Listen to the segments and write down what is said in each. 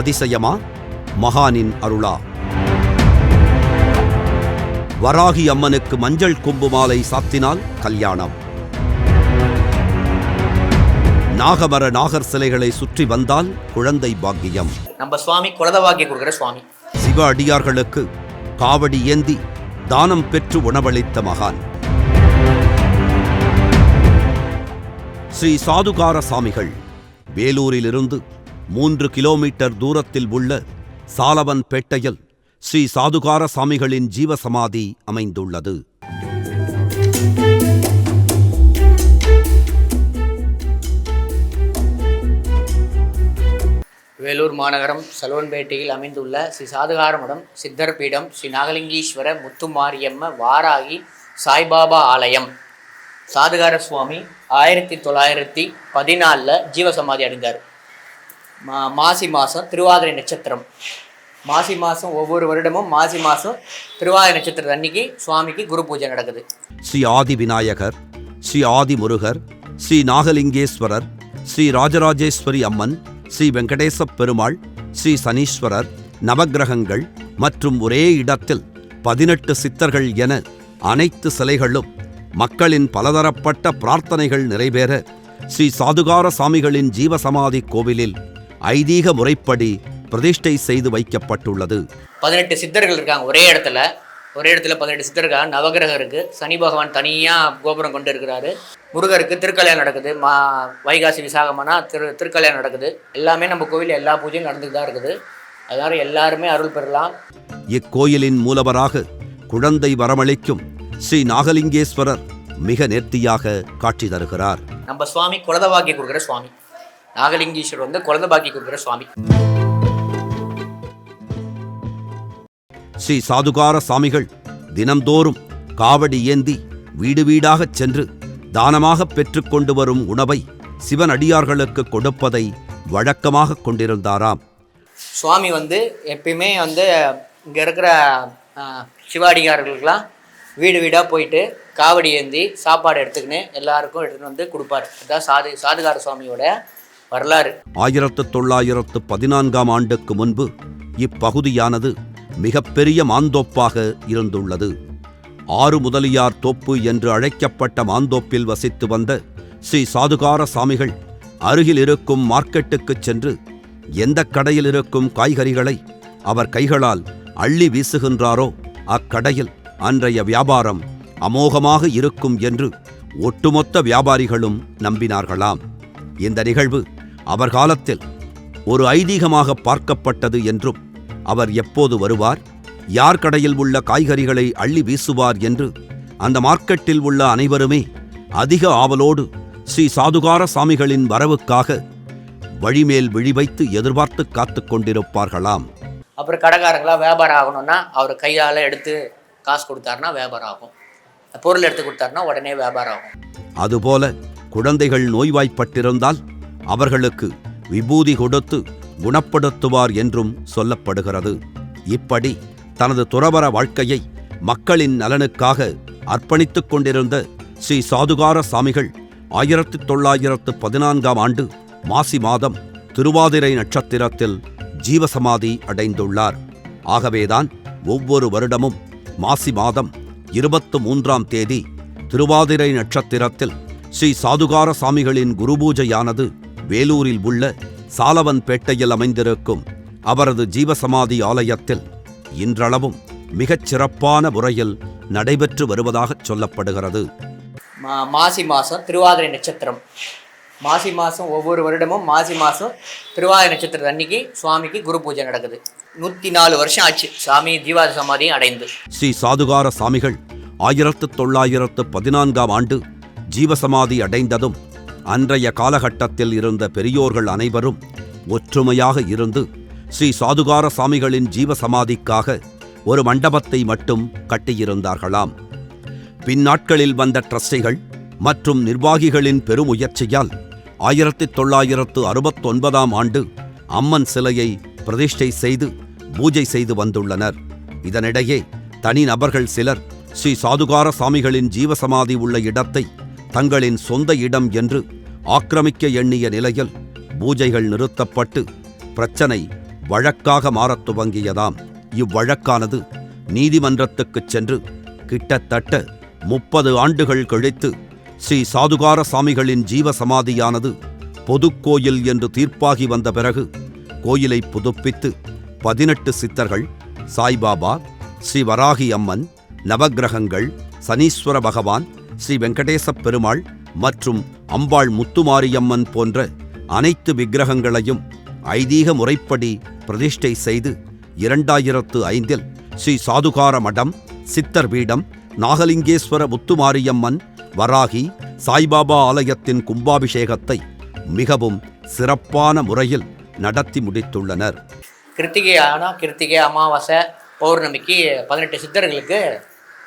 அதிசயமா? மகானின் அருளா. வராகி அம்மனுக்கு மஞ்சள் கொம்பு மாலை சாத்தினால் கல்யாணம். நாகமர நாகர் சிலைகளை சுற்றி வந்தால் குழந்தை பாக்கியம். நம்ம சுவாமி குலதவாக்கி கொடுக்குற சுவாமி. சிவ அடியார்களுக்கு காவடி ஏந்தி தானம் பெற்று உணவளித்த மகான். ஸ்ரீ சாதுகார சாமிகள் வேலூரிலிருந்து மூன்று கிலோமீட்டர் தூரத்தில் உள்ள சாலவன் பேட்டையில் ஸ்ரீ சாதுகார சாமிகளின் ஜீவசமாதி அமைந்துள்ளது. வேலூர் மாநகரம் செல்வன்பேட்டையில் அமைந்துள்ள ஸ்ரீ சாதுகார மடம் சித்தர் பீடம் ஸ்ரீ நாகலிங்கீஸ்வர முத்துமாரியம்ம வாராகி சாய்பாபா ஆலயம். சாதுகார சுவாமி ஆயிரத்தி தொள்ளாயிரத்தி பதினாலில் ஜீவசமாதி அடைந்தார். மா மாசி மாதம் திருவாதிரை நட்சத்திரம். மாசி மாதம் ஒவ்வொரு வருடமும் மாசி மாதம் திருவாதிரை நட்சத்திரம் அன்னைக்கு சுவாமிக்கு குரு பூஜை நடக்குது. ஸ்ரீ ஆதி விநாயகர் ஸ்ரீ ஆதி முருகர் ஸ்ரீ நாகலிங்கேஸ்வரர் ஸ்ரீ ராஜராஜேஸ்வரி அம்மன் ஸ்ரீ வெங்கடேச பெருமாள் ஸ்ரீ சனீஸ்வரர் நவக்கிரகங்கள் மற்றும் ஒரே இடத்தில் பதினெட்டு சித்தர்கள் என அனைத்து சிலைகளும் மக்களின் பலதரப்பட்ட பிரார்த்தனைகள் நிறைவேற ஸ்ரீ சாதுகார சாமிகளின் ஜீவசமாதி கோவிலில் ஐதீக முறைப்படி பிரதிஷ்டை செய்து வைக்கப்பட்டுள்ளது. பதினெட்டு சித்தர்கள் இருக்காங்க ஒரே இடத்துல. ஒரே இடத்துல பதினெட்டு சித்தர்கள். நவகிரகம் இருக்குது சனி பகவான் தனியாக கோபுரம் கொண்டு இருக்கிறாரு. முருகருக்கு திருக்கல்யாணம் நடக்குது. மா வைகாசி விசாகமானா திரு திருக்கல்யாணம் நடக்குது. எல்லாமே நம்ம கோவில் எல்லா பூஜையும் நடந்துட்டு தான் இருக்குது. அதனால எல்லாருமே அருள் பெறலாம். இக்கோயிலின் மூலவராக குழந்தை வரமளிக்கும் ஸ்ரீ நாகலிங்கேஸ்வரர் மிக நேர்த்தியாக காட்சி தருகிறார். நம்ம சுவாமி குலதபாக்கி கொடுக்குற சுவாமி. நாகலிங்கீஸ்வரர் வந்து குலதபாக்கி கொடுக்குற சுவாமி. ஸ்ரீ சாதுகார சாமிகள் தினம்தோறும் காவடி ஏந்தி வீடு வீடாகச் சென்று தானமாக பெற்றுக்கொண்டு வரும் உணவை சிவன் அடியார்களுக்கு கொடுப்பதை வழக்கமாக கொண்டிருந்தாராம். சுவாமி வந்து எப்பயுமே வந்து இங்கே இருக்கிற சிவாடிகாரர்களுக்கெல்லாம் வீடு வீடாக போயிட்டு காவடி ஏந்தி சாப்பாடு எடுத்துக்கின்னு எல்லாருக்கும் எடுத்துகிட்டு வந்து கொடுப்பாரு. அதுதான் சாது சாதுகார சுவாமியோட வரலாறு. ஆயிரத்து தொள்ளாயிரத்து பதினான்காம் ஆண்டுக்கு முன்பு இப்பகுதியானது மிகப்பெரிய மாந்தோப்பாக இருந்துள்ளது. ஆறு முதலியார் தோப்பு என்று அழைக்கப்பட்ட மாந்தோப்பில் வசித்து வந்த ஸ்ரீ சாதுகார சாமிகள் அருகில் இருக்கும் மார்க்கெட்டுக்குச் சென்று எந்த கடையில் இருக்கும் காய்கறிகளை அவர் கைகளால் அள்ளி வீசுகின்றாரோ அக்கடையில் அன்றைய வியாபாரம் அமோகமாக இருக்கும் என்று ஒட்டுமொத்த வியாபாரிகளும் நம்பினார்களாம். இந்த நிகழ்வு அவர் காலத்தில் ஒரு ஐதீகமாக பார்க்கப்பட்டது என்றும் அவர் எப்போது வருவார்? யார் கடையில் உள்ள காய்கறிகளை அள்ளி வீசுவார் என்று அந்த மார்க்கெட்டில் உள்ள அனைவருமே அதிக ஆவலோடு ஸ்ரீ சாதுகார சாமிகளின் வரவுக்காக வழிமேல் விழி வைத்து எதிர்பார்த்து காத்துக் கொண்டிருப்பார்களாம். அப்புறம் கடைக்காரங்களாம் வியாபாரம் ஆகணும்னா அவர் கையால் எடுத்து காசு கொடுத்தாருன்னா வியாபாரம் ஆகும். பொருள் எடுத்து கொடுத்தாருன்னா உடனே வியாபாரம் ஆகும். அதுபோல குழந்தைகள் நோய்வாய்ப்பட்டிருந்தால் அவர்களுக்கு விபூதி கொடுத்து குணப்படுத்துவார் என்றும் சொல்லப்படுகிறது. இப்படி தனது துறவற வாழ்க்கையை மக்களின் நலனுக்காக அர்ப்பணித்துக் கொண்டிருந்த ஸ்ரீ சாதுகார சாமிகள் ஆயிரத்தி தொள்ளாயிரத்து பதினான்காம் ஆண்டு மாசி மாதம் திருவாதிரை நட்சத்திரத்தில் ஜீவசமாதி அடைந்துள்ளார். ஆகவேதான் ஒவ்வொரு வருடமும் மாசி மாதம் இருபத்து மூன்றாம் தேதி திருவாதிரை நட்சத்திரத்தில் ஸ்ரீ சாதுகார சாமிகளின் குருபூஜையானது வேலூரில் உள்ள சாலவன்பேட்டையில் அமைந்திருக்கும் அவரது ஜீவசமாதி ஆலயத்தில் இன்றளவும் மிகச் சிறப்பான முறையில் நடைபெற்று வருவதாகச் சொல்லப்படுகிறது. மாசி மாதம் திருவாதிரை நட்சத்திரம். மாசி மாதம் ஒவ்வொரு வருடமும் மாசி மாதம் திருவாதிரை நட்சத்திரம் அன்னைக்கு சுவாமிக்கு குரு பூஜை நடக்குது. நூற்றி நாலு வருஷம் ஆச்சு சாமி ஜீவாத சமாதியும் அடைந்து. ஸ்ரீ சாதுகார சாமிகள் ஆயிரத்து தொள்ளாயிரத்து பதினான்காம் ஆண்டு ஜீவசமாதி அடைந்ததும் அன்றைய காலகட்டத்தில் இருந்த பெரியோர்கள் அனைவரும் ஒற்றுமையாக இருந்து ஸ்ரீ சாதுகார சாமிகளின் ஜீவசமாதிக்காக ஒரு மண்டபத்தை மட்டும் கட்டியிருந்தார்களாம். பின்னாட்களில் வந்த ட்ரஸ்டிகள் மற்றும் நிர்வாகிகளின் பெருமுயற்சியால் ஆயிரத்தி தொள்ளாயிரத்து அறுபத்தொன்பதாம் ஆண்டு அம்மன் சிலையை பிரதிஷ்டை செய்து பூஜை செய்து வந்துள்ளனர். இதனிடையே தனிநபர்கள் சிலர் ஸ்ரீ சாதுகார சாமிகளின் ஜீவசமாதி உள்ள இடத்தை தங்களின் சொந்த இடம் என்று ஆக்கிரமிக்க எண்ணிய நிலையில் பூஜைகள் நிறுத்தப்பட்டு பிரச்சனை வழக்காக மாறத் துவங்கியதாம். இவ்வழக்கானது நீதிமன்றத்துக்குச் சென்று கிட்டத்தட்ட முப்பது ஆண்டுகள் கழித்து ஸ்ரீ சாதுகார சாமிகளின் ஜீவசமாதியானது பொதுக்கோயில் என்று தீர்ப்பாகி வந்த பிறகு கோயிலை புதுப்பித்து பதினெட்டு சித்தர்கள் சாய்பாபா ஸ்ரீ வராகி அம்மன் நவக்கிரகங்கள் சனீஸ்வர பகவான் ஸ்ரீ வெங்கடேசப் பெருமாள் மற்றும் அம்பாள் முத்துமாரியம்மன் போன்ற அனைத்து விக்கிரகங்களையும் ஐதீக முறைப்படி பிரதிஷ்டை செய்து இரண்டாயிரத்து ஐந்தில் ஸ்ரீ சாதுகார மடம் சித்தர் பீடம் நாகலிங்கேஸ்வர முத்துமாரியம்மன் வராகி சாய்பாபா ஆலயத்தின் கும்பாபிஷேகத்தை மிகவும் சிறப்பான முறையில் நடத்தி முடித்துள்ளனர். கிருத்திகை ஆனால் கிருத்திகை அமாவாசை பௌர்ணமிக்கு பதினெட்டு சித்தர்களுக்கு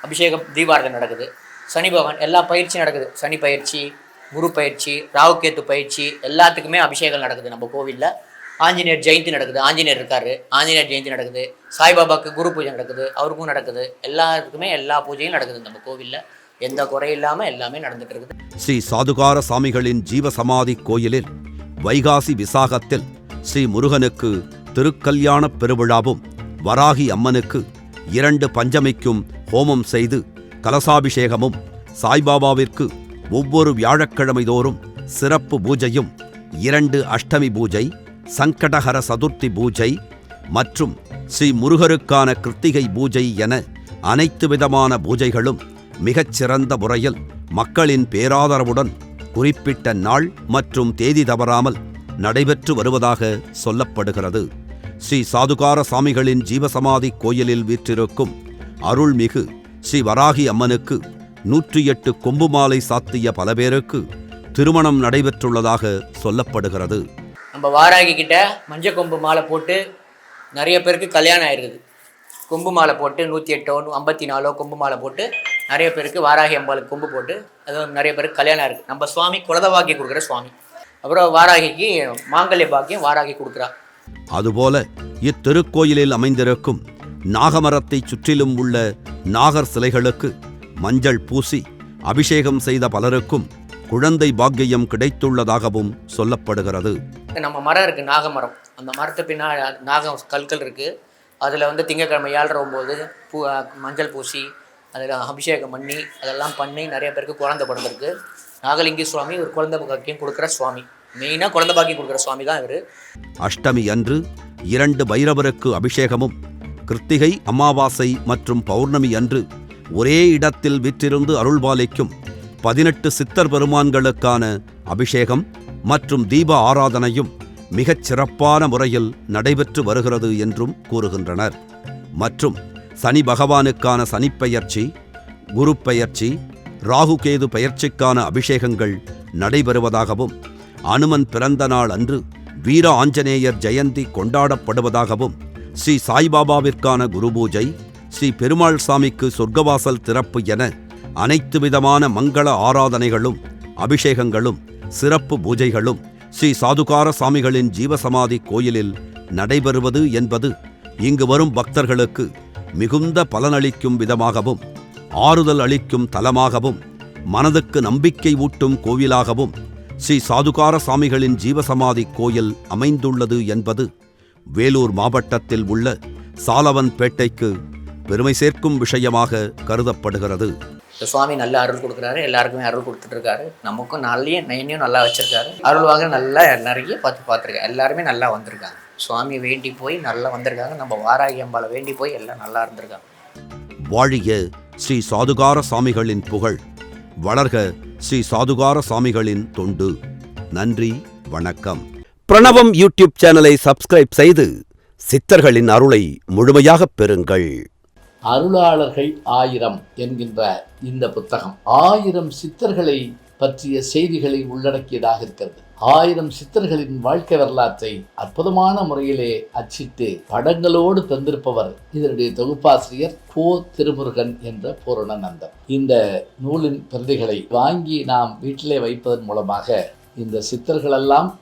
அபிஷேகம் தீபாரதம் நடக்குது. சனி பகவான் எல்லா பயிற்சியும் நடக்குது. சனி பயிற்சி குரு பயிற்சி ராகுகேத்து பயிற்சி எல்லாத்துக்குமே அபிஷேகம் நடக்குது நம்ம கோவிலில். ஆஞ்சநேயர் ஜெயந்தி நடக்குது. ஆஞ்சநேயர் இருக்காரு. ஆஞ்சநேயர் ஜெயந்தி நடக்குது. சாய்பாபாவுக்கு குரு பூஜை நடக்குது. அவருக்கும் நடக்குது. எல்லாருக்குமே எல்லா பூஜையும் நடக்குது நம்ம கோவிலில். எந்த குறையும் இல்லாமல் எல்லாமே நடந்துட்டு இருக்குது. ஸ்ரீ சாதுகார சாமிகளின் ஜீவசமாதி கோயிலில் வைகாசி விசாகத்தில் ஸ்ரீ முருகனுக்கு திருக்கல்யாணப் பெருவிழாவும் வராகி அம்மனுக்கு இரண்டு பஞ்சமிக்கும் ஹோமம் செய்து கலசாபிஷேகமும் சாய்பாபாவிற்கு ஒவ்வொரு வியாழக்கிழமை தோறும் சிறப்பு பூஜையும் இரண்டு அஷ்டமி பூஜை சங்கடஹர சதுர்த்தி பூஜை மற்றும் ஸ்ரீ முருகருக்கான கிருத்திகை பூஜை என அனைத்து விதமான பூஜைகளும் மிகச்சிறந்த முறையில் மக்களின் பேராதரவுடன் குறிப்பிட்ட நாள் மற்றும் தேதி தவறாமல் நடைபெற்று வருவதாக சொல்லப்படுகிறது. ஸ்ரீ சாதுகார சாமிகளின் ஜீவசமாதி கோயிலில் வீற்றிருக்கும் அருள்மிகு ஸ்ரீ வராகி அம்மனுக்கு நூற்றி எட்டு கொம்பு மாலை சாத்திய பல பேருக்கு திருமணம் நடைபெற்றுள்ளதாக சொல்லப்படுகிறது. நம்ம வாராகி கிட்ட மஞ்சள் கொம்பு மாலை போட்டு நிறைய பேருக்கு கல்யாணம் ஆயிருக்குது. கொம்பு மாலை போட்டு நூற்றி எட்டோ ஐம்பத்தி நாலோ கொம்பு மாலை போட்டு நிறைய பேருக்கு வாராகி அம்பாளுக்கு கொம்பு போட்டு அது நிறைய பேருக்கு கல்யாணம் இருக்குது நம்ம சுவாமி குலத பாக்கியம் கொடுக்குற சுவாமி. அப்புறம் வாராகிக்கு மாங்கல்ய பாக்கியம் வாராகி கொடுக்குறா. அதுபோல இத்திருக்கோயிலில் அமைந்திருக்கும் நாகமரத்தை சுற்றிலும் உள்ள நாகர் சிலைகளுக்கு மஞ்சள் பூசி அபிஷேகம் செய்த பலருக்கும் குழந்தை பாக்கியம் கிடைத்துள்ளதாகவும் சொல்லப்படுகிறது. நம்ம மரம் இருக்குது நாக மரம் அந்த மரத்து பின்னால் நாகம் கற்கள் இருக்குது அதில் வந்து திங்கக்கிழமை ஏழரை ஒம்பது பூ மஞ்சள் பூசி அதில் அபிஷேகம் பண்ணி அதெல்லாம் பண்ணி நிறைய பேருக்கு குழந்தை பிறந்திருக்கு. நாகலிங்கி சுவாமி ஒரு குழந்தை பாக்கியம் கொடுக்குற சுவாமி. மெயினாக குழந்தை பாக்கியம் கொடுக்குற சுவாமி தான் இவர். அஷ்டமி அன்று இரண்டு பைரவருக்கு அபிஷேகமும் கிருத்திகை அமாவாசை மற்றும் பௌர்ணமி அன்று ஒரே இடத்தில் விற்றிருந்து அருள்பாலிக்கும் பதினெட்டு சித்தர் பெருமான்களுக்கான அபிஷேகம் மற்றும் தீப ஆராதனையும் மிகச் சிறப்பான முறையில் நடைபெற்று வருகிறது என்றும் கூறுகின்றனர். மற்றும் சனி பகவானுக்கான சனிப்பெயர்ச்சி குரு பெயர்ச்சி ராகுகேது பெயர்ச்சிக்கான அபிஷேகங்கள் நடைபெறுவதாகவும் அனுமன் பிறந்த நாள் அன்று வீர ஆஞ்சநேயர் ஜெயந்தி கொண்டாடப்படுவதாகவும் ஸ்ரீ சாய்பாபாவிற்கான குருபூஜை ஸ்ரீ பெருமாள் சாமிக்கு சொர்க்கவாசல் திறப்பு என அனைத்து விதமான மங்கள ஆராதனைகளும் அபிஷேகங்களும் சிறப்பு பூஜைகளும் ஸ்ரீ சாதுகார சாமிகளின் ஜீவசமாதி கோயிலில் நடைபெறுவது என்பது இங்கு வரும் பக்தர்களுக்கு மிகுந்த பலனளிக்கும் விதமாகவும் ஆறுதல் அளிக்கும் தலமாகவும் மனதுக்கு நம்பிக்கை ஊட்டும் கோவிலாகவும் ஸ்ரீ சாதுகார சாமிகளின் ஜீவசமாதி கோயில் அமைந்துள்ளது என்பது வேலூர் மாவட்டத்தில் உள்ள சாலவன்பேட்டைக்கு பெருமை சேர்க்கும் விஷயமாக கருதப்படுகிறது. இந்த சுவாமி நல்ல அருள் கொடுக்குறாரு எல்லாருக்குமே அருள் கொடுத்துட்டு இருக்காரு. நமக்கும் நல்லையும் நைனையும் நல்லா வச்சிருக்காரு. அருள் வாங்க நல்லா நிறைய பார்த்து பார்த்துருக்காங்க எல்லாருமே நல்லா வந்திருக்காங்க. சுவாமி வேண்டி போய் நல்லா வந்திருக்காங்க. நம்ம வாராகி அம்பாளை வேண்டி போய் எல்லாம் நல்லா இருந்திருக்காங்க. வாழிய ஸ்ரீ சாதுகார சாமிகளின் புகழ். வளர்க ஸ்ரீ சாதுகார சாமிகளின் தொண்டு. நன்றி வணக்கம். பிரணவம் யூடியூப் சேனலை சப்ஸ்கிரைப் செய்து சித்தர்களின் அருளை முழுமையாகப் பெறுங்கள். அருளாளர்கள் ஆயிரம் என்கின்ற இந்த புத்தகம் ஆயிரம் சித்தர்களை பற்றிய செய்திகளை உள்ளடக்கியதாக இருக்கிறது. ஆயிரம் சித்தர்களின் வாழ்க்கை வரலாற்றை அற்புதமான முறையிலே அச்சிட்டு படங்களோடு தந்திருப்பவர் இதனுடைய தொகுப்பாசிரியர் கோ திருமுருகன் என்ற பூரணநந்தன். இந்த நூலின் பிரதிகளை வாங்கி நாம் வீட்டிலே வைப்பதன் மூலமாக இந்த சித்தர்களெல்லாம்